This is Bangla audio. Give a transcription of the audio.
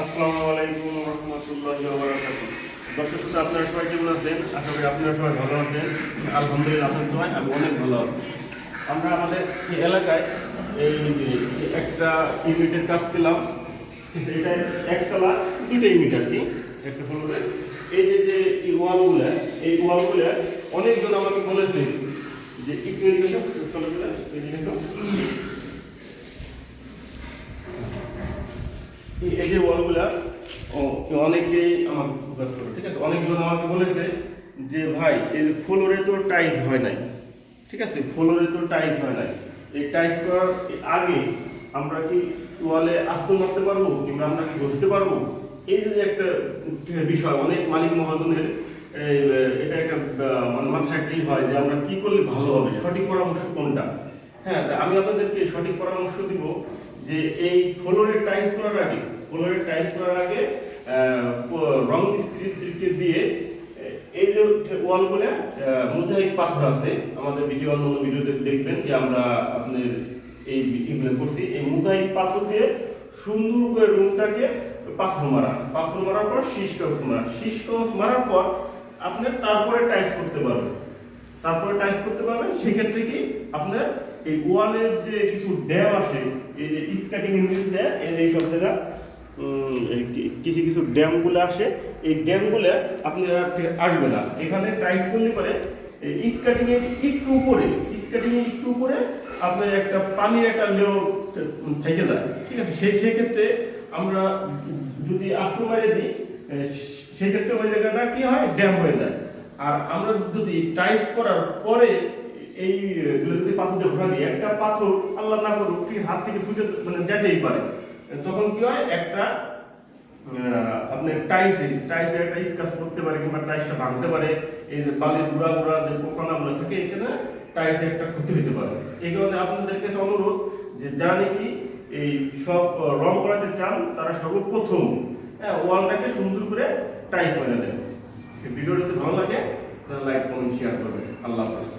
আসসালামু আলাইকুম রহমতুল্লাহ দর্শক আপনারা সবাই কেমন আছেন? আশা করি আপনারা সবাই ভালো আছেন। আলহামদুলিল্লাহ আপনার দোয়ায় আমি অনেক ভালো আছি। আমরা আমাদের এই এলাকায় এই একটা ইউনিটের কাজ পেলাম। এটা একতলা দুটো ইউনিট আর কি। একটা হলো এই যে যে ওয়ালগুলো এই ওয়ালগুলো অনেকজন আমাকে বলেছে যে এসো, চলো চলো, এদিকে এই- যে ওয়ালগুলা অনেকেই আমাকে ফোকাস করে। ঠিক আছে? অনেকজন আমাকে বলেছে যে, ভাই, এই ফ্লোরে তো টাইলস হয় নাই। ঠিক আছে? ফ্লোরে তো টাইলস হয় নাই। এই টাইলস করার আগে আমরা কি ওয়ালে আস্তর মারতে পারব কিংবা আমরা কি ঘষতে পারব? এই যে একটা বিষয়, অনেক মালিক মহাজনের এটা একটা মানে মাথায় একটাই হয় যে, আমরা কি করলে ভালো হবে? সঠিক পরামর্শ কোনটা? হ্যাঁ আমি আপনাদেরকে সঠিক পরামর্শ দিব যে, এই ফ্লোরের টাইলস করার আগে ফ্লোরের টাইলস করার আগে রং মিস্ত্রিকে দিয়ে এই যে ওয়ালগুলো মোজাইক পাথর আছে, আমাদের ভিডিও অন্য ভিডিওতে দেখবেন যে আমরা আপনার এই এগুলো করছি। এই মোজাইক পাথর দিয়ে সুন্দর করে রুমটাকে পাথর মারা, পাথর মারার পর শীষ কাগজ মারা। শীষ কাগজ মারার পর আপনি তারপরে টাইস করতে পারবেন। তারপরে টাইস করতে পারবেন, সেক্ষেত্রে কি আপনার এই ওয়ালের যে কিছু ড্যাম আসে এই যে স্কাটিং ইঞ্জিন দেয়, এই সব জায়গা কিছু কিছু ড্যামগুলো আসে। এই ড্যামগুলো আপনার আর আসবে না। এখানে টাইস করলে পরে এই স্কাটিং এর একটু উপরে স্কাটিং এর একটু উপরে আপনার একটা পানির একটা লেও থেকে যায়। ঠিক আছে? সেই সেক্ষেত্রে আমরা যদি আস্ত মারে দিই সেক্ষেত্রে ওই জায়গাটা কি হয়? ড্যাম হয়ে যায়। আর আমরা যদি টাইস করার পরে এইগুলো যদি পাথর দিয়ে ঘোরা দিই, একটা পাথর আল্লাহ না করুক হাত থেকে ছুটে মানে যেতেই পারে। তখন কি হয়? একটা আহ, আপনার টাইসে টাইসে একটা স্কাচ করতে পারে কিংবা টাইসটা ভাঙতে পারে। এই যে বালির গুঁড়া গুঁড়া যে পোকানাগুলো থাকে এখানে টাইসে একটা ক্ষতি হতে পারে। এই কারণে আপনাদের কাছে অনুরোধ যে যারা নাকি এই সব রং করাতে চান তারা সর্বপ্রথম হ্যাঁ ওয়ালটাকে সুন্দর করে টাইস বানিয়ে ভিডিওটা যদি ভালো লাগে তাহলে লাইক কমেন্ট শেয়ার করবেন। আল্লাহ হাফেজ।